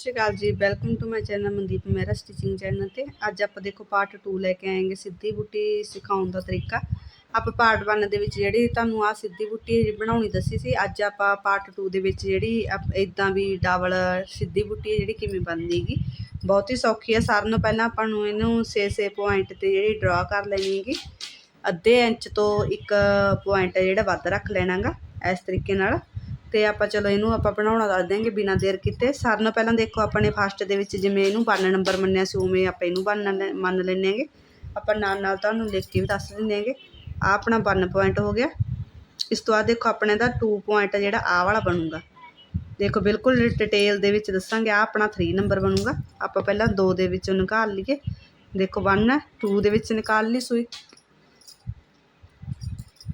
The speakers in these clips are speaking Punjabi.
Sri Akal ji welcome to my channel Mandeep Mehra stitching channel ਤੇ। ਅੱਜ ਆਪਾਂ ਦੇਖੋ ਪਾਰਟ 2 ਲੈ ਕੇ ਆਏਗੇ ਸਿੱਧੀ ਬੁੱਟੀ ਸਿਖਾਉਣ ਦਾ ਤਰੀਕਾ। ਆਪਾਂ ਪਾਰਟ 1 ਦੇ ਵਿੱਚ ਜਿਹੜੀ ਤੁਹਾਨੂੰ ਆ ਸਿੱਧੀ ਬੁੱਟੀ ਬਣਾਉਣੀ ਦੱਸੀ ਸੀ, ਅੱਜ ਆਪਾਂ ਪਾਰਟ 2 ਦੇ ਵਿੱਚ ਜਿਹੜੀ ਇਦਾਂ ਵੀ ਡਬਲ ਸਿੱਧੀ ਬੁੱਟੀ ਜਿਹੜੀ ਕਿਵੇਂ ਬਣਦੀਗੀ ਬਹੁਤ ਹੀ ਸੌਖੀ ਹੈ, ਸਾਰਿਆਂ ਨੂੰ ਪਹਿਲਾਂ ਆਪਾਂ ਨੂੰ ਇਹਨੂੰ 6-6 ਪੁਆਇੰਟ ਤੇ ਜਿਹੜੀ ਡਰਾ ਕਰ ਲੈਣੀ ਹੈਗੀ। ਅੱਧੇ ਇੰਚ ਤੋਂ ਇੱਕ ਪੁਆਇੰਟ ਜਿਹੜਾ ਵੱਧ ਰੱਖ ਲੈਣਾਗਾ, ਇਸ ਤਰੀਕੇ ਨਾਲ। ਤੇ ਆਪਾਂ ਚਲੋ ਇਹਨੂੰ ਆਪਾਂ ਬਣਾਉਣਾ ਦੱਸ ਦਿਆਂਗੇ ਬਿਨਾਂ ਦੇਰ ਕੀਤੇ। ਸਾਰਿਆਂ ਨੂੰ ਪਹਿਲਾਂ ਦੇਖੋ ਆਪਾਂ ਨੇ ਫਸਟ ਦੇ ਵਿੱਚ ਜਿਵੇਂ ਇਹਨੂੰ 92 ਨੰਬਰ ਮੰਨਿਆ ਸੀ, ਉਵੇਂ ਆਪਾਂ ਇਹਨੂੰ ਮੰਨ ਮੰਨ ਲੈਂਦੇ ਹੈਗੇ। ਆਪਾਂ ਨਾਲ ਨਾਲ ਤੁਹਾਨੂੰ ਲਿਖ ਕੇ ਵੀ ਦੱਸ ਦਿੰਦੇ ਹੈਗੇ। ਆ ਆਪਣਾ 1 ਪੁਆਇੰਟ ਹੋ ਗਿਆ। ਇਸ ਤੋਂ ਬਾਅਦ ਦੇਖੋ, ਆਪਣੇ ਦਾ 2 ਪੁਆਇੰਟ ਜਿਹੜਾ ਆ ਵਾਲਾ ਬਣੂਗਾ। ਦੇਖੋ, ਬਿਲਕੁਲ ਡਿਟੇਲ ਦੇ ਵਿੱਚ ਦੱਸਾਂਗੇ ਆ ਆਪਣਾ 3 ਨੰਬਰ ਬਣੂਗਾ। ਆਪਾਂ ਪਹਿਲਾਂ 2 ਦੇ ਵਿੱਚੋਂ ਨਿਕਾਲ ਲਈਏ। ਦੇਖੋ 1 2 ਦੇ ਵਿੱਚ ਨਿਕਾਲ ਲਈ ਸੂਈ।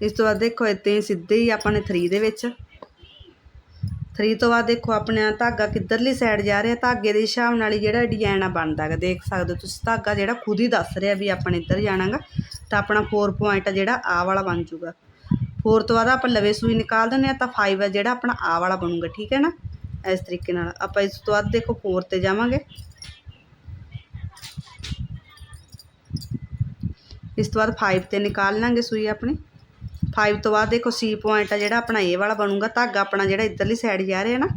ਇਸ ਤੋਂ ਬਾਅਦ ਦੇਖੋ ਇੱਥੇ ਸਿੱਧੇ ਹੀ ਆਪਾਂ ਨੇ 3 ਦੇ ਵਿੱਚ 3 ਤੋਂ ਬਾਅਦ ਦੇਖੋ ਆਪਣਾ ਧਾਗਾ ਕਿੱਧਰਲੀ ਸਾਈਡ ਜਾ ਰਿਹਾ, ਧਾਗੇ ਦੇ ਹਿਸਾਬ ਨਾਲ ਹੀ ਜਿਹੜਾ ਡਿਜ਼ਾਈਨ ਆ ਬਣਦਾ ਹੈਗਾ। ਦੇਖ ਸਕਦੇ ਹੋ ਤੁਸੀਂ, ਧਾਗਾ ਜਿਹੜਾ ਖੁਦ ਹੀ ਦੱਸ ਰਿਹਾ ਵੀ ਆਪਾਂ ਨੇ ਇੱਧਰ ਜਾਣਾਗਾ ਤਾਂ ਆਪਣਾ 4 ਪੁਆਇੰਟ ਜਿਹੜਾ ਆ ਵਾਲਾ ਬਣ ਜਾਊਗਾ। 4 ਤੋਂ ਬਾਅਦ ਆਪਾਂ ਲਵੇ ਸੂਈ ਨਿਕਾਲ ਦਿੰਦੇ ਆ, ਤਾਂ 5 ਆ ਜਿਹੜਾ ਆਪਣਾ ਆ ਵਾਲਾ ਬਣੂਗਾ, ਠੀਕ ਹੈ ਨਾ? ਇਸ ਤਰੀਕੇ ਨਾਲ। ਆਪਾਂ ਇਸ ਤੋਂ ਬਾਅਦ ਦੇਖੋ 4 ਤੇ ਜਾਵਾਂਗੇ। ਇਸ ਤੋਂ ਬਾਅਦ 5 ਤੇ ਨਿਕਾਲ ਲਾਂਗੇ ਸੂਈ ਆਪਣੀ। 5 ਤੋਂ ਬਾਅਦ ਦੇਖੋ ਸੀ ਪੁਆਇੰਟ ਆ ਜਿਹੜਾ ਆਪਣਾ ਇਹ ਵਾਲਾ ਬਣੂਗਾ, ਧਾਗਾ ਆਪਣਾ ਜਿਹੜਾ ਇਧਰਲੀ ਸਾਈਡ ਜਾ ਰਿਹਾ ਨਾ,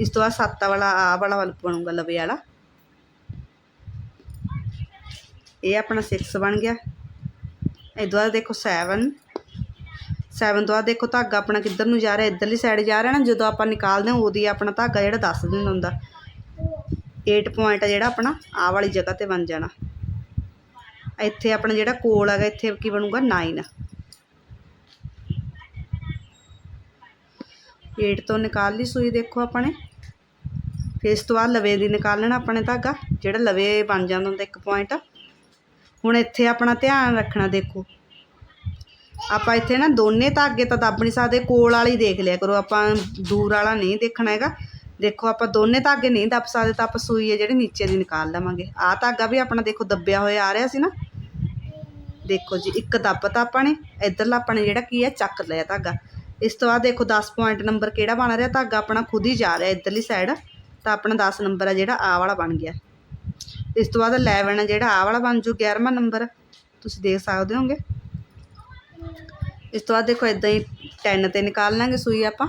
ਇਸ ਤੋਂ ਬਾਅਦ 7 ਵਾਲਾ, ਆ ਵਾਲਾ ਬਣੂਗਾ ਲਵੇ ਵਾਲਾ। ਇਹ ਆਪਣਾ 6 ਬਣ ਗਿਆ। ਇਹ ਤੋਂ ਬਾਅਦ ਦੇਖੋ 7 7 ਤੋਂ ਬਾਅਦ ਦੇਖੋ ਧਾਗਾ ਆਪਣਾ ਕਿੱਧਰ ਨੂੰ ਜਾ ਰਿਹਾ, ਇਧਰਲੀ ਸਾਈਡ ਜਾ ਰਿਹਾ ਨਾ, ਜਦੋਂ ਆਪਾਂ ਨਿਕਾਲਦੇ ਹਾਂ, ਉਹਦੀ ਆਪਣਾ ਧਾਗਾ ਜਿਹੜਾ ਦੱਸ ਦਿੰਦਾ ਹੁੰਦਾ। 8 ਪੁਆਇੰਟ ਆ ਜਿਹੜਾ ਆਪਣਾ, ਆ ਵਾਲੀ ਜਗ੍ਹਾ ਤੇ ਬਣ ਜਾਣਾ। ਇੱਥੇ ਆਪਣਾ ਜਿਹੜਾ ਕੋਲ ਹੈਗਾ, ਇੱਥੇ ਕੀ ਬਣੂਗਾ? 9 8 ਤੋਂ ਨਿਕਾਲ ਲਈ ਸੂਈ ਦੇਖੋ ਆਪਣੇ। ਫਿਰ ਇਸ ਤੋਂ ਬਾਅਦ ਲਵੇ ਦੀ ਨਿਕਾਲਣਾ ਆਪਣੇ ਧਾਗਾ, ਜਿਹੜਾ ਲਵੇ ਬਣ ਜਾਂਦਾ ਹੁੰਦਾ ਇੱਕ ਪੁਆਇੰਟ ਹੁਣ ਇੱਥੇ ਆਪਣਾ ਧਿਆਨ ਰੱਖਣਾ ਦੇਖੋ। ਆਪਾਂ ਇੱਥੇ ਨਾ ਦੋਨੇ ਧਾਗੇ ਤਾਂ ਦੱਬ ਨਹੀਂ ਸਕਦੇ, ਕੋਲ ਵਾਲੀ ਦੇਖ ਲਿਆ ਕਰੋ, ਆਪਾਂ ਦੂਰ ਵਾਲਾ ਨਹੀਂ ਦੇਖਣਾ ਹੈਗਾ। ਦੇਖੋ ਆਪਾਂ ਦੋਨੇ ਧਾਗੇ ਨਹੀਂ ਦੱਬ ਸਕਦੇ ਤਾਂ ਆਪਾਂ ਸੂਈ ਹੈ ਜਿਹੜੀ ਨੀਚੇ ਦੀ ਨਿਕਾਲ ਲਵਾਂਗੇ। ਆਹ ਧਾਗਾ ਵੀ ਆਪਣਾ ਦੇਖੋ ਦੱਬਿਆ ਹੋਇਆ ਆ ਰਿਹਾ ਸੀ ਨਾ। ਦੇਖੋ ਜੀ, ਇੱਕ ਦੱਬਤਾ ਆਪਾਂ ਨੇ, ਇਧਰਲਾ ਆਪਾਂ ਨੇ ਜਿਹੜਾ ਕੀ ਹੈ, ਚੱਕ ਲਿਆ ਧਾਗਾ। ਇਸ ਤੋਂ ਬਾਅਦ ਦੇਖੋ 10 ਪੁਆਇੰਟ ਨੰਬਰ ਕਿਹੜਾ ਬਣ ਰਿਹਾ? ਧਾਗਾ ਆਪਣਾ ਖੁਦ ਹੀ ਜਾ ਰਿਹਾ ਇਧਰਲੀ ਸਾਈਡ ਤਾਂ ਆਪਣਾ 10 ਨੰਬਰ ਆ ਜਿਹੜਾ ਆ ਵਾਲਾ ਬਣ ਗਿਆ। ਇਸ ਤੋਂ ਬਾਅਦ 11 ਹੈ ਜਿਹੜਾ ਆ ਵਾਲਾ ਬਣ ਜੂ 11ਵਾਂ ਨੰਬਰ ਤੁਸੀਂ ਦੇਖ ਸਕਦੇ ਹੋਗੇ। ਇਸ ਤੋਂ ਬਾਅਦ ਦੇਖੋ ਇਦਾਂ ਹੀ 10 ਤੇ ਨਿਕਾਲ ਲਾਂਗੇ ਸੂਈ ਆਪਾਂ।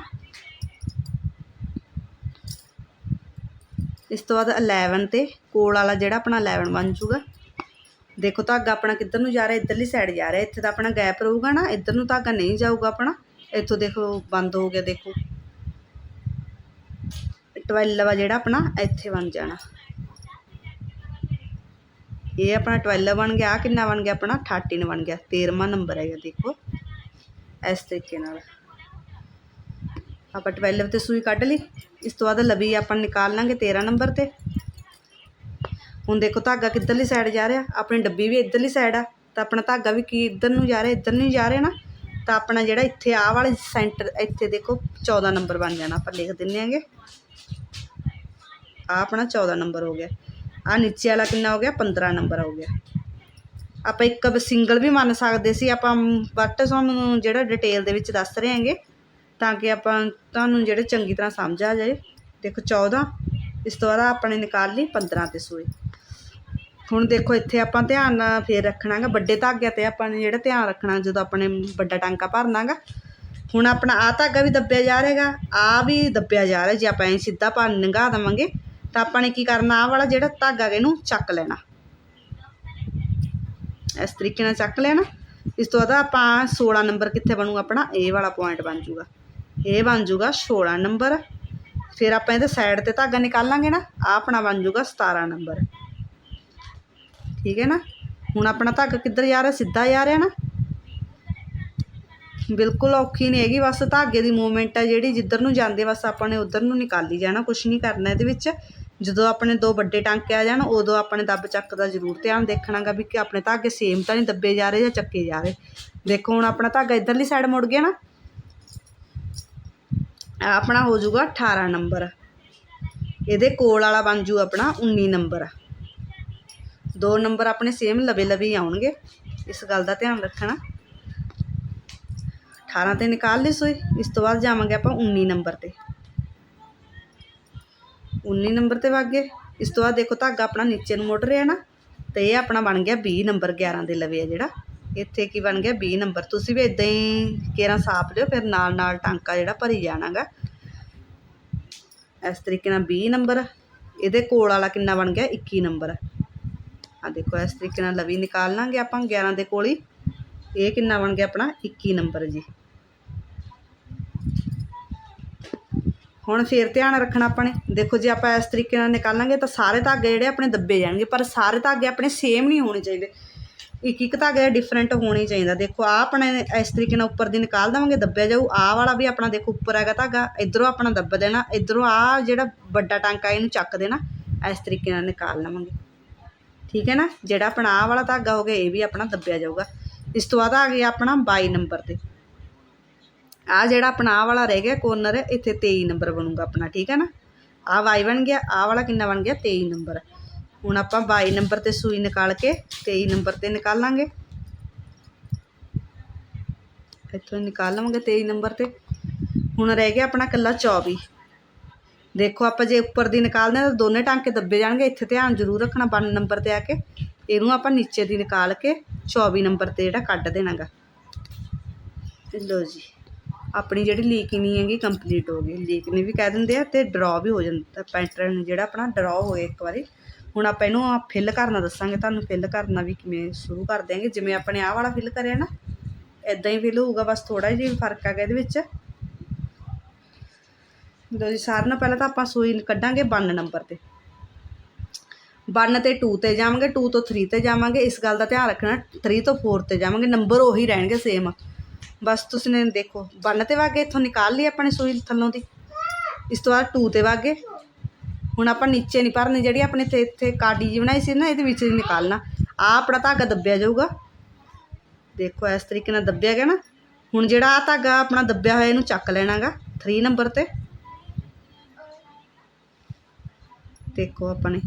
ਇਸ ਤੋਂ ਬਾਅਦ 11 ਤੇ ਕੋਲ ਵਾਲਾ ਜਿਹੜਾ ਆਪਣਾ 11 ਬਣ ਜੂਗਾ। ਦੇਖੋ ਧਾਗਾ ਆਪਣਾ ਕਿੱਧਰ ਨੂੰ ਜਾ ਰਿਹਾ? ਇਧਰਲੀ ਸਾਈਡ ਜਾ ਰਿਹਾ। ਇੱਥੇ ਤਾਂ ਆਪਣਾ ਗੈਪ ਰਹੂਗਾ ਨਾ, ਇੱਧਰ ਨੂੰ ਧਾਗਾ ਨਹੀਂ ਜਾਊਗਾ ਆਪਣਾ। ਇੱਥੋਂ ਦੇਖੋ, ਬੰਦ ਹੋ ਗਿਆ ਦੇਖੋ। 12 ਆ ਜਿਹੜਾ ਆਪਣਾ, ਇੱਥੇ ਬਣ ਜਾਣਾ। ਇਹ ਆਪਣਾ 12 ਬਣ ਗਿਆ ਆ ਕਿੰਨਾ ਬਣ ਗਿਆ ਆਪਣਾ? 13 ਬਣ ਗਿਆ। 13ਵਾਂ ਨੰਬਰ ਹੈਗਾ, ਦੇਖੋ। ਇਸ ਤਰੀਕੇ ਨਾਲ। ਆਪਾਂ 12 ਤੇ ਸੂਈ ਕੱਢ ਲਈ। ਇਸ ਤੋਂ ਬਾਅਦ ਲਵੀ ਆਪਾਂ ਨਿਕਾਲ ਲਾਂਗੇ 13 ਨੰਬਰ ਤੇ। ਹੁਣ ਦੇਖੋ, ਧਾਗਾ ਕਿੱਧਰਲੀ ਸਾਈਡ ਜਾ ਰਿਹਾ? ਆਪਣੀ ਡੱਬੀ ਵੀ ਇੱਧਰਲੀ ਸਾਈਡ ਆ। ਤਾਂ ਆਪਣਾ ਧਾਗਾ ਵੀ ਕੀ ਇੱਧਰ ਨੂੰ ਜਾ ਰਿਹਾ, ਇੱਧਰ ਨੂੰ ਜਾ ਰਿਹਾ ਨਾ? ਤਾਂ ਆਪਣਾ ਜਿਹੜਾ ਇੱਥੇ ਆਹ ਵਾਲੇ ਸੈਂਟਰ ਇੱਥੇ ਦੇਖੋ 14 ਨੰਬਰ ਬਣ ਜਾਣਾ, ਆਪਾਂ ਲਿਖ ਦਿੰਨੇ ਆਂਗੇ। ਆ ਆਪਣਾ 14 ਨੰਬਰ ਹੋ ਗਿਆ। ਆ ਨੀਚੇ ਵਾਲਾ ਕਿੰਨਾ ਹੋ ਗਿਆ? 15 ਨੰਬਰ ਹੋ ਗਿਆ। ਆਪਾਂ ਇੱਕ ਸਿੰਗਲ ਵੀ ਮੰਨ ਸਕਦੇ ਸੀ। ਆਪਾਂ ਬਟ ਤੁਹਾਨੂੰ ਜਿਹੜਾ ਡਿਟੇਲ ਦੇ ਵਿੱਚ ਦੱਸ ਰਹੇ ਹਾਂਗੇ ਤਾਂ ਕਿ ਆਪਾਂ ਤੁਹਾਨੂੰ ਜਿਹੜੇ ਚੰਗੀ ਤਰ੍ਹਾਂ ਸਮਝ ਆ ਜਾਏ। ਦੇਖੋ 14 ਇਸ ਤੋਂ ਬਾਅਦ ਆਪਣੇ ਨਿਕਾਲ ਲਈ 15 ਤੇ ਸੂਏ। ਹੁਣ ਦੇਖੋ ਇੱਥੇ ਆਪਾਂ ਧਿਆਨ ਨਾਲ ਫੇਰ ਰੱਖਣਾਗਾ, ਵੱਡੇ ਧਾਗਿਆਂ ਤੇ ਆਪਾਂ ਨੇ ਜਿਹੜਾ ਧਿਆਨ ਰੱਖਣਾ ਜਦੋਂ ਆਪਣੇ ਵੱਡਾ ਟਾਂਕਾ ਭਰਨਾਗਾ। ਹੁਣ ਆਪਣਾ ਆ ਧਾਗਾ ਵੀ ਦੱਬਿਆ ਜਾ ਰਿਹਾਗਾ ਆ ਵੀ ਦੱਬਿਆ ਜਾ ਰਿਹਾ, ਜੇ ਆਪਾਂ ਐ ਸਿੱਧਾ ਪਾ ਨੰਗਾ ਦਵਾਂਗੇ, ਤਾਂ ਆਪਾਂ ਨੇ ਕੀ ਕਰਨਾ ਆ ਵਾਲਾ ਜਿਹੜਾ ਧਾਗਾ ਇਹਨੂੰ ਚੱਕ ਲੈਣਾ। ਇਸ ਤਰੀਕੇ ਨਾਲ ਚੱਕ ਲੈਣਾ। ਇਸ ਤੋਂ ਬਾਅਦ ਆਪਾਂ 16 ਨੰਬਰ ਕਿੱਥੇ ਬਣੂਗਾ ਆਪਣਾ, ਇਹ ਵਾਲਾ ਪੁਆਇੰਟ ਬਣ ਜੂਗਾ। ਇਹ ਬਣ ਜੂਗਾ 16 ਨੰਬਰ। ਫਿਰ ਆਪਾਂ ਇਹਦੇ ਸਾਈਡ ਤੇ ਧਾਗਾ ਨਿਕਾਲਾਂਗੇ ਨਾ ਆ ਆਪਣਾ ਬਣ ਜੂਗਾ 17 ਨੰਬਰ। ਠੀਕ ਹੈ ਨਾ? ਹੁਣ ਆਪਣਾ ਧਾਗਾ ਕਿੱਧਰ ਜਾ ਰਿਹਾ? ਸਿੱਧਾ ਜਾ ਰਿਹਾ ਨਾ? ਬਿਲਕੁਲ ਔਖੀ ਨਹੀਂ ਹੈਗੀ, ਬਸ ਧਾਗੇ ਦੀ ਮੂਵਮੈਂਟ ਹੈ ਜਿਹੜੀ ਜਿੱਧਰ ਨੂੰ ਜਾਂਦੇ, ਬਸ ਆਪਾਂ ਨੇ ਉਧਰ ਨੂੰ ਨਿਕਾਲੀ ਜਾਣਾ ਕੁਝ ਨਹੀਂ ਕਰਨਾ ਇਹਦੇ ਵਿੱਚ। ਜਦੋਂ ਆਪਣੇ ਦੋ ਵੱਡੇ ਟਾਂਕੇ ਆ ਜਾਣ, ਉਦੋਂ ਆਪਣੇ ਦੱਬ ਚੱਕ ਦਾ ਜ਼ਰੂਰ ਧਿਆਨ ਦੇਖਣਾਗਾ ਵੀ ਕਿ ਆਪਣੇ ਧਾਗੇ ਸੇਮ ਤਾਂ ਨਹੀਂ ਦੱਬੇ ਜਾ ਰਹੇ ਜਾਂ ਚੱਕੇ ਜਾ ਰਹੇ। ਦੇਖੋ, ਹੁਣ ਆਪਣਾ ਧਾਗਾ ਇਧਰਲੀ ਸਾਈਡ ਮੁੜ ਗਿਆ ਨਾ? ਆਪਣਾ ਹੋ ਜਾਊਗਾ 18 ਨੰਬਰ ਇਹਦੇ ਕੋਲ ਵਾਲਾ ਬਣ ਜੂ ਆਪਣਾ 19 ਨੰਬਰ ਦੋ ਨੰਬਰ ਆਪਣੇ ਸੇਮ ਲਵੇ ਲਵੇ ਆਉਣਗੇ। ਇਸ ਗੱਲ ਦਾ ਧਿਆਨ ਰੱਖਣਾ। 18 ਤੇ ਨਿਕਾਲ ਲਈ ਸੋਈ। ਇਸ ਤੋਂ ਬਾਅਦ ਜਾਵਾਂਗੇ ਆਪਾਂ 19 ਨੰਬਰ ਤੇ। 19 ਨੰਬਰ ਤੇ ਵਗ ਗਏ। ਇਸ ਤੋਂ ਬਾਅਦ ਦੇਖੋ ਧਾਗਾ ਆਪਣਾ ਨੀਚੇ ਨੂੰ ਮੁੜ ਰਿਹਾ ਨਾ, ਤੇ ਇਹ ਆਪਣਾ ਬਣ ਗਿਆ 20 ਨੰਬਰ 11 ਦੇ ਲਵੇ ਆ ਜਿਹੜਾ। ਇੱਥੇ ਕੀ ਬਣ ਗਿਆ 20 ਨੰਬਰ। ਤੁਸੀਂ ਵੀ ਇਦਾਂ ਹੀ ਕੇਰਾਂ ਸਾਪ ਲਿਓ, ਫਿਰ ਨਾਲ ਨਾਲ ਟਾਂਕਾ ਜਿਹੜਾ ਭਰੀ ਜਾਣਾਗਾ। ਇਸ ਤਰੀਕੇ ਨਾਲ 20 ਨੰਬਰ। ਇਹਦੇ ਕੋਲ ਵਾਲਾ ਕਿੰਨਾ ਬਣ ਗਿਆ? 21 ਨੰਬਰ। ਆ ਦੇਖੋ, ਇਸ ਤਰੀਕੇ ਨਾਲ ਲਵੀ ਨਿਕਾਲ ਲਾਂਗੇ ਆਪਾਂ 11 ਦੇ ਕੋਲ ਹੀ। ਇਹ ਕਿੰਨਾ ਬਣ ਗਿਆ ਆਪਣਾ? 21 ਨੰਬਰ ਜੀ। ਹੁਣ ਫੇਰ ਧਿਆਨ ਰੱਖਣਾ ਆਪਾਂ ਨੇ। ਦੇਖੋ, ਜੇ ਆਪਾਂ ਇਸ ਤਰੀਕੇ ਨਾਲ ਨਿਕਾਲਾਂਗੇ ਤਾਂ ਸਾਰੇ ਧਾਗੇ ਜਿਹੜੇ ਆਪਣੇ ਦੱਬੇ ਜਾਣਗੇ, ਪਰ ਸਾਰੇ ਧਾਗੇ ਆਪਣੇ ਸੇਮ ਨਹੀਂ ਹੋਣੇ ਚਾਹੀਦੇ। ਇੱਕ ਇੱਕ ਧਾਗੇ ਡਿਫਰੈਂਟ ਹੋਣਾ ਚਾਹੀਦਾ। ਦੇਖੋ ਆ ਆਪਣੇ ਇਸ ਤਰੀਕੇ ਨਾਲ ਉੱਪਰ ਦੀ ਨਿਕਾਲ ਦੇਵਾਂਗੇ, ਦੱਬਿਆ ਜਾਊ। ਆਹ ਵਾਲਾ ਵੀ ਆਪਣਾ ਦੇਖੋ, ਉੱਪਰ ਹੈਗਾ ਧਾਗਾ। ਇਧਰੋਂ ਆਪਣਾ ਦੱਬ ਦੇਣਾ। ਇਧਰੋਂ ਆ ਜਿਹੜਾ ਵੱਡਾ ਟਾਂਕਾ ਇਹਨੂੰ ਚੱਕ ਦੇਣਾ। ਇਸ ਤਰੀਕੇ ਨਾਲ ਨਿਕਾਲ ਲਵਾਂਗੇ। ਠੀਕ ਹੈ ਨਾ? ਜਿਹੜਾ ਆਪਣਾ ਆਹ ਵਾਲਾ ਧਾਗਾ ਹੋ ਗਿਆ, ਇਹ ਵੀ ਆਪਣਾ ਦੱਬਿਆ ਜਾਊਗਾ। ਇਸ ਤੋਂ ਬਾਅਦ ਆ ਗਿਆ ਆਪਣਾ 22 ਨੰਬਰ ਤੇ। ਆ ਜਿਹੜਾ ਆਪਣਾ ਆਹ ਵਾਲਾ ਰਹਿ ਗਿਆ ਕੋਰਨਰ ਇੱਥੇ 23 ਨੰਬਰ ਬਣੂਗਾ ਆਪਣਾ, ਠੀਕ ਹੈ ਨਾ? ਆ ਵਾਈ ਬਣ ਗਿਆ, ਆਹ ਵਾਲਾ ਕਿੰਨਾ ਬਣ ਗਿਆ? 23 ਨੰਬਰ। ਹੁਣ ਆਪਾਂ 22 ਨੰਬਰ ਤੇ ਸੂਈ ਨਿਕਾਲ ਕੇ 23 ਨੰਬਰ ਤੇ ਨਿਕਾਲਾਂਗੇ ਇੱਥੋਂ ਨਿਕਾਲ ਲਵਾਂਗੇ 23 ਨੰਬਰ ਤੇ। ਹੁਣ ਰਹਿ ਗਿਆ ਆਪਣਾ ਕੱਲਾ 24 ਦੇਖੋ ਆਪਾਂ ਜੇ ਉੱਪਰ ਦੀ ਨਿਕਾਲਦੇ ਹਾਂ ਤਾਂ ਦੋਨੇ ਟਾਂਕੇ ਦੱਬੇ ਜਾਣਗੇ, ਇੱਥੇ ਧਿਆਨ ਜ਼ਰੂਰ ਰੱਖਣਾ 1 ਨੰਬਰ ਤੇ ਆ ਕੇ। ਇਹਨੂੰ ਆਪਾਂ ਨੀਚੇ ਦੀ ਨਿਕਾਲ ਕੇ 24 ਨੰਬਰ ਤੇ ਜਿਹੜਾ ਕੱਢ ਦੇਣਾਗਾ। ਲੋ ਜੀ, ਆਪਣੀ ਜਿਹੜੀ ਲੀਕਿੰਗ ਹੈਗੀ ਕੰਪਲੀਟ ਹੋ ਗਈ। ਲੀਕਿੰਗ ਵੀ ਕਹਿ ਦਿੰਦੇ ਆ ਤੇ ਡਰਾ ਵੀ ਹੋ ਜਾਂਦਾ ਪੈਟਰਨ ਜਿਹੜਾ ਆਪਣਾ ਡਰਾ ਹੋਏ ਇੱਕ ਵਾਰੀ। ਹੁਣ ਆਪਾਂ ਇਹਨੂੰ ਫਿਲ ਕਰਨਾ ਦੱਸਾਂਗੇ ਤੁਹਾਨੂੰ ਫਿਲ ਕਰਨਾ ਵੀ ਕਿਵੇਂ ਸ਼ੁਰੂ ਕਰ ਦਿਆਂਗੇ। ਜਿਵੇਂ ਆਪਣੇ ਆਹ ਵਾਲਾ ਫਿਲ ਕਰਿਆ ਨਾ ਇਦਾਂ ਹੀ ਫਿਲ ਹੋਊਗਾ, ਬਸ ਥੋੜਾ ਜਿਹਾ ਫ਼ਰਕ ਆ ਗਿਆ ਇਹਦੇ ਵਿੱਚ। ਲੋ ਜੀ, ਸਾਰਿਆਂ ਨਾਲੋਂ ਪਹਿਲਾਂ ਤਾਂ ਆਪਾਂ ਸੂਈ ਕੱਢਾਂਗੇ 1 ਨੰਬਰ ਤੇ। 1 ਤੇ 2 ਤੇ ਜਾਵਾਂਗੇ 2 ਤੋਂ 3 ਤੇ ਜਾਵਾਂਗੇ, ਇਸ ਗੱਲ ਦਾ ਧਿਆਨ ਰੱਖਣਾ 3 ਤੋਂ 4 ਤੇ ਜਾਵਾਂਗੇ ਨੰਬਰ ਉਹੀ ਰਹਿਣਗੇ ਸੇਮ ਬਸ ਤੁਸੀਂ ਨੇ ਦੇਖੋ 1 ਤੇ ਵਾਗੇ ਇੱਥੋਂ ਨਿਕਾਲ ਲਈ ਆਪਣੇ ਸੂਈ ਥੱਲੋਂ ਦੀ। ਇਸ ਤੋਂ ਬਾਅਦ 2 ਤੇ ਵਾਗੇ। ਹੁਣ ਆਪਾਂ ਨੀਚੇ ਨਹੀਂ ਭਰਨੀ, ਜਿਹੜੀ ਆਪਣੇ ਇੱਥੇ ਇੱਥੇ ਕਾਡੀ ਜੀ ਬਣਾਈ ਸੀ ਨਾ, ਇਹਦੇ ਵਿੱਚ ਦੀ ਨਿਕਾਲਣਾ। ਆ ਆਪਣਾ ਧਾਗਾ ਦੱਬਿਆ ਜਾਊਗਾ। ਦੇਖੋ, ਇਸ ਤਰੀਕੇ ਨਾਲ ਦੱਬਿਆ ਗਿਆ ਨਾ। ਹੁਣ ਜਿਹੜਾ ਆ ਧਾਗਾ ਆਪਣਾ ਦੱਬਿਆ ਹੋਇਆ, ਇਹਨੂੰ ਚੱਕ ਲੈਣਾਗਾ 3 ਨੰਬਰ ਤੇ। ਦੇਖੋ ਆਪਣੇ।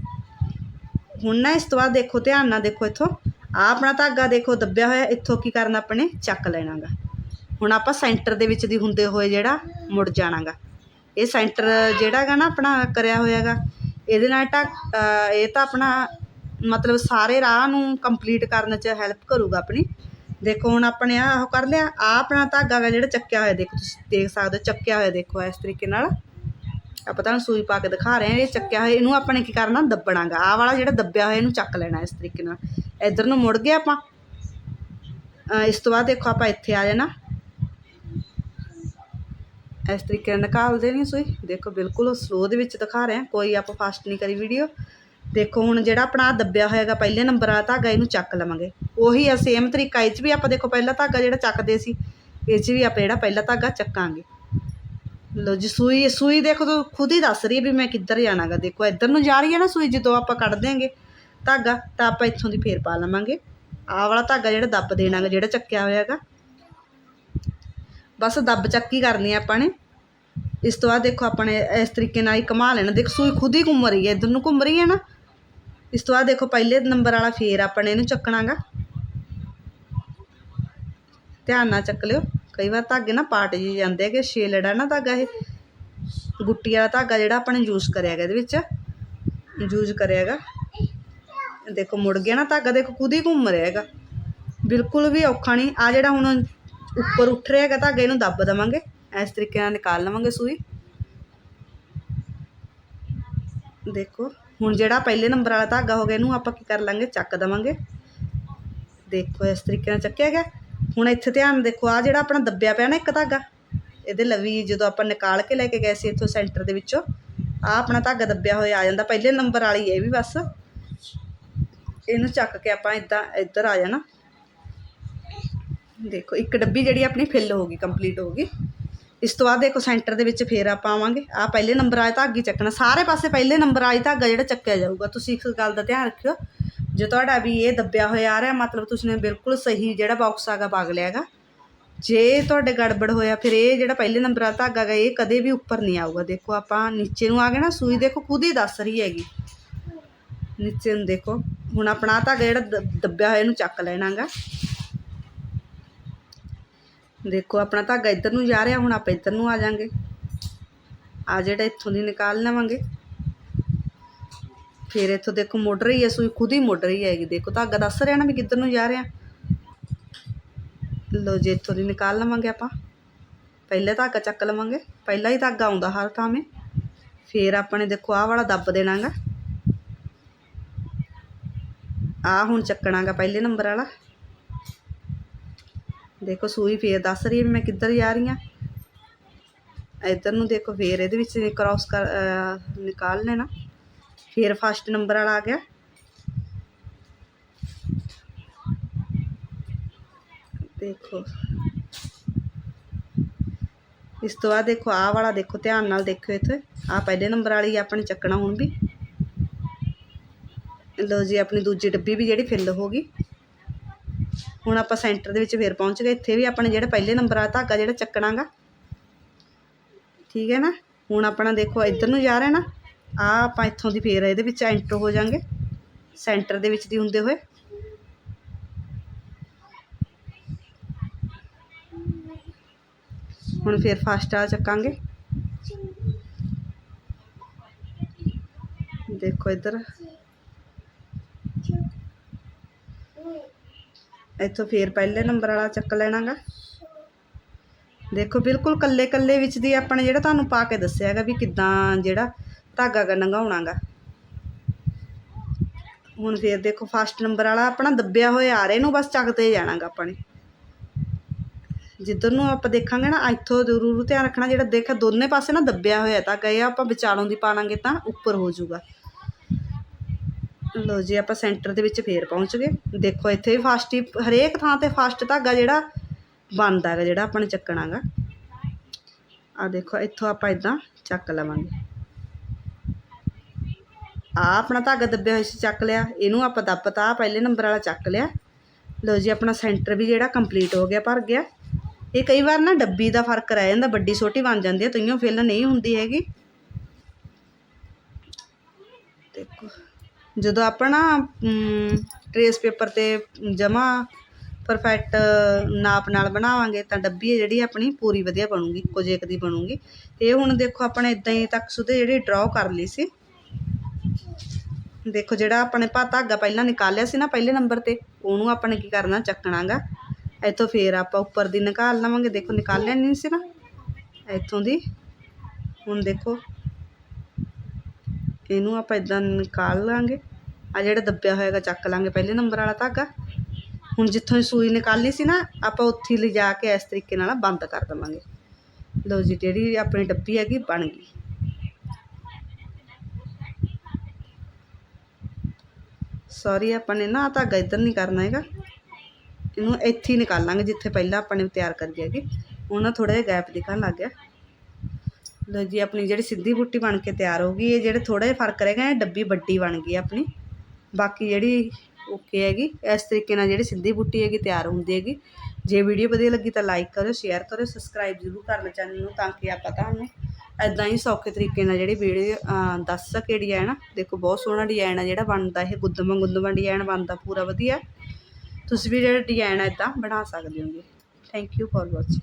ਹੁਣ ਨਾ ਇਸ ਤੋਂ ਬਾਅਦ ਦੇਖੋ, ਧਿਆਨ ਨਾਲ ਦੇਖੋ ਇੱਥੋਂ। ਆ ਆਪਣਾ ਧਾਗਾ ਦੇਖੋ, ਦੱਬਿਆ ਹੋਇਆ, ਇੱਥੋਂ ਕੀ ਕਰਨਾ ਆਪਣੇ? ਚੱਕ ਲੈਣਾਗਾ। ਹੁਣ ਆਪਾਂ ਸੈਂਟਰ ਦੇ ਵਿੱਚ ਦੀ ਹੁੰਦੇ ਹੋਏ ਜਿਹੜਾ, ਮੁੜ ਜਾਣਾਗਾ। ਇਹ ਸੈਂਟਰ ਜਿਹੜਾਗਾ ਨਾ ਆਪਣਾ ਕਰਿਆ ਹੋਇਆਗਾ, ਇਹਦੇ ਨਾਲ ਟਾ ਇਹ ਤਾਂ ਆਪਣਾ ਮਤਲਬ ਸਾਰੇ ਰਾਹ ਨੂੰ ਕੰਪਲੀਟ ਕਰਨ 'ਚ ਹੈਲਪ ਕਰੂਗਾ ਆਪਣੀ। ਦੇਖੋ ਹੁਣ ਆਪਣੇ ਆ ਉਹ ਕਰ ਲਿਆ ਆ ਆਪਣਾ ਧਾਗਾ ਵਾ ਜਿਹੜਾ ਚੱਕਿਆ ਹੋਇਆ, ਦੇਖੋ ਤੁਸੀਂ ਦੇਖ ਸਕਦੇ ਹੋ, ਚੱਕਿਆ ਹੋਇਆ ਦੇਖੋ, ਇਸ ਤਰੀਕੇ ਨਾਲ। ਆਪਾਂ ਤੁਹਾਨੂੰ ਸੂਈ ਪਾ ਕੇ ਦਿਖਾ ਰਹੇ ਹਾਂ, ਇਹ ਚੱਕਿਆ ਹੋਇਆ, ਇਹਨੂੰ ਆਪਾਂ ਨੇ ਕੀ ਕਰਨਾ, ਦੱਬਣਾਗਾ। ਆਹ ਵਾਲਾ ਜਿਹੜਾ ਦੱਬਿਆ ਹੋਇਆ, ਇਹਨੂੰ ਚੱਕ ਲੈਣਾ ਇਸ ਤਰੀਕੇ ਨਾਲ। ਇਧਰ ਨੂੰ ਮੁੜ ਗਏ ਆਪਾਂ। ਇਸ ਤੋਂ ਬਾਅਦ ਦੇਖੋ ਆਪਾਂ ਇੱਥੇ ਆ ਜਾਣਾ। ਇਸ ਤਰੀਕੇ ਨਾਲ ਨਿਕਾਲ ਦੇਣੀ ਸੂਈ। ਦੇਖੋ ਬਿਲਕੁਲ ਸਲੋ ਦੇ ਵਿੱਚ ਦਿਖਾ ਰਹੇ ਹਾਂ। ਕੋਈ ਆਪਾਂ ਫਾਸਟ ਨਹੀਂ ਕਰੀ ਵੀਡੀਓ ਦੇਖੋ ਹੁਣ ਜਿਹੜਾ ਆਪਣਾ ਦੱਬਿਆ ਹੋਏਗਾ ਪਹਿਲੇ ਨੰਬਰ ਆ ਧਾਗਾ, ਇਹਨੂੰ ਚੱਕ ਲਵਾਂਗੇ। ਉਹੀ ਆ ਸੇਮ ਤਰੀਕਾ, ਇਹ 'ਚ ਵੀ ਆਪਾਂ ਦੇਖੋ ਪਹਿਲਾ ਧਾਗਾ ਜਿਹੜਾ ਚੱਕਦੇ ਸੀ, ਇਹ 'ਚ ਵੀ ਆਪਾਂ ਜਿਹੜਾ ਪਹਿਲਾ ਧਾਗਾ ਚੱਕਾਂਗੇ। ਲੋ ਜੀ, ਸੂਈ ਸੂਈ ਦੇਖੋ ਤੂੰ ਖੁਦ ਹੀ ਦੱਸ ਰਹੀ ਹੈ ਵੀ ਮੈਂ ਕਿੱਧਰ ਜਾਣਾਗਾ। ਦੇਖੋ, ਇੱਧਰ ਨੂੰ ਜਾ ਰਹੀ ਹੈ ਨਾ ਸੂਈ, ਜਦੋਂ ਆਪਾਂ ਕੱਢ ਦਿਆਂਗੇ ਧਾਗਾ, ਤਾਂ ਆਪਾਂ ਇੱਥੋਂ ਦੀ ਫੇਰ ਪਾ ਲਵਾਂਗੇ। ਆਹ ਵਾਲਾ ਧਾਗਾ ਜਿਹੜਾ ਦੱਬ ਦੇਣਾਗਾ, ਜਿਹੜਾ ਚੱਕਿਆ ਹੋਇਆ ਹੈਗਾ ਬਸ ਦੱਬ ਚੱਕੀ ਕਰਨੀ ਹੈ ਆਪਾਂ ਨੇ। ਇਸ ਤੋਂ ਬਾਅਦ ਦੇਖੋ ਆਪਣੇ ਇਸ ਤਰੀਕੇ ਨਾਲ ਹੀ ਘੁਮਾ ਲੈਣਾ। ਦੇਖੋ, ਸੂਈ ਖੁਦ ਹੀ ਘੁੰਮ ਰਹੀ ਹੈ, ਇੱਧਰ ਨੂੰ ਘੁੰਮ ਰਹੀ ਹੈ ਨਾ। ਇਸ ਤੋਂ ਬਾਅਦ ਦੇਖੋ, ਪਹਿਲੇ ਨੰਬਰ ਵਾਲਾ ਫੇਰ ਆਪਾਂ ਨੇ ਇਹਨੂੰ ਚੱਕਣਾਗਾ। ਧਿਆਨ ਨਾਲ ਚੱਕ ਲਿਓ। ਕਈ ਵਾਰ ਧਾਗੇ ਨਾ ਪਾਟ ਜੀ ਜਾਂਦੇ ਕਿ ਛੇ ਲੜਾ ਨਾ ਧਾਗਾ ਇਹ, ਗੁੱਟੀ ਵਾਲਾ ਧਾਗਾ ਜਿਹੜਾ ਆਪਾਂ ਨੇ ਯੂਜ਼ ਕਰਿਆ ਕਰਿਆਗਾ ਇਹਦੇ ਵਿੱਚ ਯੂਜ਼ ਕਰਿਆ ਕਰਿਆਗਾ ਦੇਖੋ ਮੁੜ ਗਿਆ ਨਾ ਧਾਗਾ, ਦੇਖੋ ਖੁਦ ਹੀ ਘੁੰਮ ਰਿਹਾ ਹੈਗਾ। ਬਿਲਕੁਲ ਵੀ ਔਖਾ ਨਹੀਂ। ਆ ਜਿਹੜਾ ਹੁਣ ਉੱਪਰ ਉੱਠ ਰਿਹਾ ਹੈਗਾ ਧਾਗੇ, ਇਹਨੂੰ ਦੱਬ ਦੇਵਾਂਗੇ। ਇਸ ਤਰੀਕੇ ਨਾਲ ਨਿਕਾਲ ਲਵਾਂਗੇ ਸੂਈ। ਦੇਖੋ, ਹੁਣ ਜਿਹੜਾ ਪਹਿਲੇ ਨੰਬਰ ਵਾਲਾ ਧਾਗਾ ਹੋ ਗਿਆ, ਇਹਨੂੰ ਆਪਾਂ ਕੀ ਕਰ ਲਾਂਗੇ? ਚੱਕ ਦਵਾਂਗੇ। ਦੇਖੋ ਇਸ ਤਰੀਕੇ ਨਾਲ ਚੱਕਿਆ ਗਿਆ। ਹੁਣ ਇੱਥੇ ਧਿਆਨ ਦੇਖੋ ਆ ਜਿਹੜਾ ਆਪਣਾ ਦੱਬਿਆ ਪਿਆ ਨਾ ਇੱਕ ਧਾਗਾ, ਇਹਦੇ ਲਵੀ ਜਦੋਂ ਆਪਾਂ ਨਿਕਾਲ ਕੇ ਲੈ ਕੇ ਗਏ ਸੀ ਇੱਥੋਂ ਸੈਂਟਰ ਦੇ ਵਿੱਚੋਂ ਆ ਆਪਣਾ ਧਾਗਾ ਦੱਬਿਆ ਹੋਇਆ ਆ ਜਾਂਦਾ, ਪਹਿਲੇ ਨੰਬਰ ਵਾਲੀ ਇਹ ਵੀ ਬਸ। ਇਹਨੂੰ ਚੱਕ ਕੇ ਆਪਾਂ ਇਦਾਂ, ਇੱਧਰ ਆ ਜਾਣਾ। ਦੇਖੋ, ਇੱਕ ਡੱਬੀ ਜਿਹੜੀ ਆਪਣੀ ਫਿਲ ਹੋ ਗਈ, ਕੰਪਲੀਟ ਹੋ ਗਈ। ਇਸ ਤੋਂ ਬਾਅਦ ਦੇਖੋ, ਸੈਂਟਰ ਦੇ ਵਿੱਚ ਫੇਰ ਆਪਾਂ ਆਵਾਂਗੇ। ਆ ਪਹਿਲੇ ਨੰਬਰ ਆਏ ਧਾਗੇ ਚੱਕਣਾ। ਸਾਰੇ ਪਾਸੇ ਪਹਿਲੇ ਨੰਬਰ ਆਏ ਧਾਗਾ ਜਿਹੜਾ ਚੱਕਿਆ ਜਾਊਗਾ। ਤੁਸੀਂ ਇੱਕ ਗੱਲ ਦਾ ਧਿਆਨ ਰੱਖਿਓ। ਜੇ ਤੁਹਾਡਾ ਵੀ ਇਹ ਦੱਬਿਆ ਹੋਇਆ ਆ ਰਿਹਾ, ਮਤਲਬ ਤੁਸੀਂ ਨੇ ਬਿਲਕੁਲ ਸਹੀ ਜਿਹੜਾ ਬਾਕਸ ਆਗਾ ਪਾਗ ਲਿਆ ਹੈਗਾ। ਜੇ ਤੁਹਾਡੇ ਗੜਬੜ ਹੋਇਆ, ਫਿਰ ਇਹ ਜਿਹੜਾ ਪਹਿਲੇ ਨੰਬਰ ਆ ਧਾਗਾ ਹੈਗਾ, ਇਹ ਕਦੇ ਵੀ ਉੱਪਰ ਨਹੀਂ ਆਊਗਾ। ਦੇਖੋ, ਆਪਾਂ ਨੀਚੇ ਨੂੰ ਆ ਗਏ ਨਾ, ਸੂਈ ਦੇਖੋ, ਖੁਦ ਹੀ ਦੱਸ ਰਹੀ ਹੈਗੀ। ਨੀਚੇ ਨੂੰ ਦੇਖੋ, ਹੁਣ ਆਪਣਾ ਧਾਗਾ ਜਿਹੜਾ ਦ- ਦੱਬਿਆ ਹੋਇਆ, ਇਹਨੂੰ ਚੱਕ ਲੈਣਾਗਾ ਦੇਖੋ, ਆਪਣਾ ਧਾਗਾ ਇੱਧਰ ਨੂੰ ਜਾ ਰਿਹਾ, ਹੁਣ ਆਪਾਂ ਇੱਧਰ ਨੂੰ ਆ ਜਾਾਂਗੇ। ਆ ਜਿਹੜਾ ਇੱਥੋਂ ਦੀ ਨਿਕਾਲ ਲਵਾਂਗੇ। ਫਿਰ ਇੱਥੋਂ ਦੇਖੋ ਮੁੜ ਰਹੀ ਹੈ ਸੂਈ ਖੁਦ ਹੀ ਮੁੜ ਰਹੀ ਹੈਗੀ। ਦੇਖੋ, ਧਾਗਾ ਦੱਸ ਰਿਹਾ ਨਾ ਵੀ ਕਿੱਧਰ ਨੂੰ ਜਾ ਰਿਹਾ। ਲੋ ਜੇ, ਇੱਥੋਂ ਦੀ ਨਿਕਾਲ ਲਵਾਂਗੇ ਆਪਾਂ। ਪਹਿਲੇ ਧਾਗਾ ਚੱਕ ਲਵਾਂਗੇ। ਪਹਿਲਾ ਹੀ ਧਾਗਾ ਆਉਂਦਾ ਹਰ ਥਾਵੇਂ। ਫਿਰ ਆਪਾਂ ਨੇ ਦੇਖੋ, ਆਹ ਵਾਲਾ ਦੱਬ ਦੇਣਾਗਾ। ਆ ਹੁਣ ਚੱਕਣਾਗਾ ਪਹਿਲੇ ਨੰਬਰ ਵਾਲਾ। ਦੇਖੋ, ਸੂਈ ਫੇਰ ਦੱਸ ਰਹੀ ਹੈ ਵੀ ਮੈਂ ਕਿੱਧਰ ਜਾ ਰਹੀ ਹਾਂ ਇੱਧਰ ਨੂੰ ਦੇਖੋ, ਫੇਰ ਇਹਦੇ ਵਿੱਚ ਕ੍ਰਾਸ ਕਰ ਨਿਕਾਲ ਲੈਣਾ। ਫਿਰ ਫਸਟ ਨੰਬਰ ਵਾਲਾ ਆ ਗਿਆ। ਦੇਖੋ। ਇਸ ਤੋਂ ਬਾਅਦ ਦੇਖੋ, ਆਹ ਵਾਲਾ ਦੇਖੋ, ਧਿਆਨ ਨਾਲ ਦੇਖੋ ਇੱਥੇ। ਆਹ ਪਹਿਲੇ ਨੰਬਰ ਵਾਲੀ ਆਪਣੇ ਚੱਕਣਾ ਹੁਣ ਵੀ। ਲਓ ਜੀ, ਆਪਣੀ ਦੂਜੀ ਡੱਬੀ ਵੀ ਜਿਹੜੀ ਫਿੱਲ ਹੋ ਗਈ। ਹੁਣ ਆਪਾਂ ਸੈਂਟਰ ਦੇ ਵਿੱਚ ਫੇਰ ਪਹੁੰਚ ਗਏ। ਇੱਥੇ ਵੀ ਆਪਣੇ ਜਿਹੜਾ ਪਹਿਲੇ ਨੰਬਰ ਆ ਧਾਗਾ ਜਿਹੜਾ ਚੱਕਣਾਗਾ। ਠੀਕ ਹੈ ਨਾ? ਹੁਣ ਆਪਣਾ ਦੇਖੋ, ਇੱਧਰ ਨੂੰ ਜਾ ਰਿਹਾ ਨਾ। ਆ ਆਪਾਂ ਇੱਥੋਂ ਦੀ ਫੇਰ ਇਹਦੇ ਵਿੱਚ ਐਂਟਰ ਹੋ ਜਾਾਂਗੇ। ਸੈਂਟਰ ਦੇ ਵਿੱਚ ਦੀ ਹੁੰਦੇ ਹੋਏ। ਹੁਣ ਫੇਰ ਫਾਸਟ ਆ ਚੱਕਾਂਗੇ। ਦੇਖੋ ਇੱਧਰ। ਇੱਥੋਂ ਫੇਰ ਪਹਿਲੇ ਨੰਬਰ ਵਾਲਾ ਚੱਕ ਲੈਣਾਗਾ। ਦੇਖੋ ਬਿਲਕੁਲ ਕੱਲੇ ਕੱਲੇ ਵਿੱਚ ਦੀ ਆਪਣੇ ਜਿਹੜਾ ਤੁਹਾਨੂੰ ਪਾ ਕੇ ਦੱਸਿਆ ਹੈਗਾ ਵੀ ਕਿੱਦਾਂ ਜਿਹੜਾ ਧਾਗਾ ਗਾ। ਨੰਗਾਉਣਾਗਾ ਹੁਣ ਫੇਰ ਦੇਖੋ ਫਸਟ ਨੰਬਰ ਵਾਲਾ ਆਪਣਾ ਦੱਬਿਆ ਹੋਇਆ ਆ ਰਹੇ ਨੂੰ ਬਸ ਚੱਕਦੇ ਜਾਣਾਗਾ ਆਪਾਂ ਨੇ। ਜਿੱਧਰ ਨੂੰ ਆਪਾਂ ਦੇਖਾਂਗੇ ਨਾ, ਇੱਥੋਂ ਜ਼ਰੂਰ ਧਿਆਨ ਰੱਖਣਾ ਜਿਹੜਾ ਦੇਖਾ, ਦੋਨੇ ਪਾਸੇ ਨਾ ਦੱਬਿਆ ਹੋਇਆ ਤਾਂ ਗਏ ਆਪਾਂ ਵਿਚਾਲੋਂ ਦੀ ਪਾਲਾਂਗੇ ਤਾਂ ਉੱਪਰ ਹੋ ਜਾਊਗਾ। ਲੋ ਜੀ, ਆਪਾਂ ਸੈਂਟਰ ਦੇ ਵਿੱਚ ਫੇਰ ਪਹੁੰਚ ਗਏ। ਦੇਖੋ, ਇੱਥੇ ਵੀ ਫਾਸਟ ਹੀ, ਹਰੇਕ ਥਾਂ ਤੇ ਫਾਸਟ ਧਾਗਾ ਜਿਹੜਾ ਬਣਦਾ ਹੈਗਾ ਜਿਹੜਾ ਆਪਾਂ ਨੇ ਚੱਕਣਾਗਾ ਆ ਦੇਖੋ, ਇੱਥੋਂ ਆਪਾਂ ਇਦਾਂ ਚੱਕ ਲਵਾਂਗੇ। ਆ ਆਪਣਾ ਧਾਗਾ ਦੱਬਿਆ ਹੋਇਆ ਸੀ, ਚੱਕ ਲਿਆ। ਇਹਨੂੰ ਆਪਾਂ ਦੱਬਤਾ ਆਹ ਪਹਿਲੇ ਨੰਬਰ ਵਾਲਾ ਚੱਕ ਲਿਆ। ਲਓ ਜੀ, ਆਪਣਾ ਸੈਂਟਰ ਵੀ ਜਿਹੜਾ ਕੰਪਲੀਟ ਹੋ ਗਿਆ, ਭਰ ਗਿਆ। ਇਹ ਕਈ ਵਾਰ ਨਾ ਡੱਬੀ ਦਾ ਫ਼ਰਕ ਰਹਿ ਜਾਂਦਾ, ਵੱਡੀ ਛੋਟੀ ਬਣ ਜਾਂਦੀ ਹੈ ਤਈਓ ਫਿਲ ਨਹੀਂ ਹੁੰਦੀ ਹੈਗੀ। ਦੇਖੋ, ਜਦੋਂ ਆਪਣਾ ਟਰੇਸ ਪੇਪਰ ਤੇ ਜਮਾ ਪਰਫੈਕਟ ਨਾਪ ਨਾਲ ਬਣਾਵਾਂਗੇ, ਤਾਂ ਡੱਬੀ ਹੈ ਜਿਹੜੀ ਆਪਣੀ ਪੂਰੀ ਵਧੀਆ ਬਣੂਗੀ ਇੱਕੋ ਜਿਹੀ ਇੱਕ ਦੀ ਬਣੂਗੀ। ਤੇ ਇਹ ਹੁਣ ਦੇਖੋ, ਆਪਾਂ ਇਦਾਂ ਹੀ ਤੱਕ ਸੁਦੇ ਜਿਹੜੀ ਡਰਾਅ ਕਰ ਲਈ ਸੀ। ਦੇਖੋ ਜਿਹੜਾ ਆਪਣੇ ਪਾ ਧਾਗਾ ਪਹਿਲਾਂ ਨਿਕਾਲਿਆ ਸੀ ਨਾ ਪਹਿਲੇ ਨੰਬਰ ਤੇ, ਉਹਨੂੰ ਆਪਾਂ ਨੇ ਕੀ ਕਰਨਾ, ਚੱਕਣਾਗਾ। ਇੱਥੋਂ ਫੇਰ ਆਪਾਂ ਉੱਪਰ ਦੀ ਨਿਕਾਲ ਲਵਾਂਗੇ। ਦੇਖੋ ਨਿਕਾਲਿਆ ਨਹੀਂ ਸੀ ਨਾ ਇੱਥੋਂ ਦੀ। ਹੁਣ ਦੇਖੋ। ਇਹਨੂੰ ਆਪਾਂ ਇਦਾਂ ਨਿਕਾਲ ਲਾਂਗੇ। ਆ ਜਿਹੜਾ ਦੱਬਿਆ ਹੋਏਗਾ ਚੱਕ ਲਾਂਗੇ ਪਹਿਲੇ ਨੰਬਰ ਵਾਲਾ ਧਾਗਾ। ਹੁਣ ਜਿੱਥੋਂ ਸੂਈ ਨਿਕਾਲੀ ਸੀ ਨਾ, ਆਪਾਂ ਉੱਥੇ ਲਿਜਾ ਕੇ ਇਸ ਤਰੀਕੇ ਨਾਲ ਬੰਦ ਕਰ ਦਵਾਂਗੇ। ਲਓ ਜੀ, ਜਿਹੜੀ ਆਪਣੀ ਡੱਬੀ ਹੈਗੀ, ਬਣ ਗਈ। ਸੌਰੀ ਆਪਾਂ ਨੇ ਨਾ ਧਾਗਾ ਇੱਧਰ ਨਹੀਂ ਕਰਨਾ ਹੈਗਾ। ਇਹਨੂੰ ਇੱਥੇ ਹੀ ਨਿਕਾਲਾਂਗੇ, ਜਿੱਥੇ ਪਹਿਲਾਂ ਆਪਾਂ ਨੇ ਤਿਆਰ ਕਰੀ ਹੈਗੀ। ਹੁਣ ਨਾ ਥੋੜਾ ਜਿਹਾ ਗੈਪ ਦਿਖਣ ਲੱਗ ਗਿਆ। ਲੋ ਜੀ, ਆਪਣੀ ਜਿਹੜੀ ਸਿੱਧੀ ਬੁੱਟੀ ਬਣ ਕੇ ਤਿਆਰ ਹੋ ਗਈ, ਇਹ ਜਿਹੜੇ ਥੋੜਾ ਜਿਹਾ ਫ਼ਰਕ ਰਹਿ ਗਿਆ, ਇਹ ਡੱਬੀ ਵੱਡੀ ਬਣ ਗਈ ਆਪਣੀ। ਬਾਕੀ ਜਿਹੜੀ ਓਕੇ ਹੈਗੀ, ਇਸ ਤਰੀਕੇ ਨਾਲ ਜਿਹੜੀ ਸਿੱਧੀ ਬੁੱਟੀ ਹੈਗੀ ਤਿਆਰ ਹੁੰਦੀ ਹੈਗੀ। ਜੇ ਵੀਡੀਓ ਵਧੀਆ ਲੱਗੀ ਤਾਂ ਲਾਈਕ ਕਰਿਓ ਸ਼ੇਅਰ ਕਰਿਓ ਸਬਸਕ੍ਰਾਈਬ ਜ਼ਰੂਰ ਕਰਨਾ ਚੈਨਲ ਨੂੰ ਤਾਂ ਕਿ ਆਪਾਂ ਤੁਹਾਨੂੰ ਐਦਾਂ ਹੀ ਸੌਖੇ ਤਰੀਕੇ ਨਾਲ ਜਿਹੜੀ ਵੀਡੀਓ ਦੱਸ ਸਕੇ ਡਿਜ਼ਾਈਨ ਦੇਖੋ, ਬਹੁਤ ਸੋਹਣਾ ਡਿਜ਼ਾਈਨ ਆ ਜਿਹੜਾ, ਬਣਦਾ ਇਹ ਗੁੱਦਮਾ ਗੁੱਦਮਾ ਡਿਜ਼ਾਈਨ ਬਣਦਾ, ਪੂਰਾ ਵਧੀਆ। ਤੁਸੀਂ ਵੀ ਜਿਹੜਾ ਡਿਜ਼ਾਈਨ ਆ ਇਦਾਂ ਬਣਾ ਸਕਦੇ ਹੋਗੇ। Thank you for watching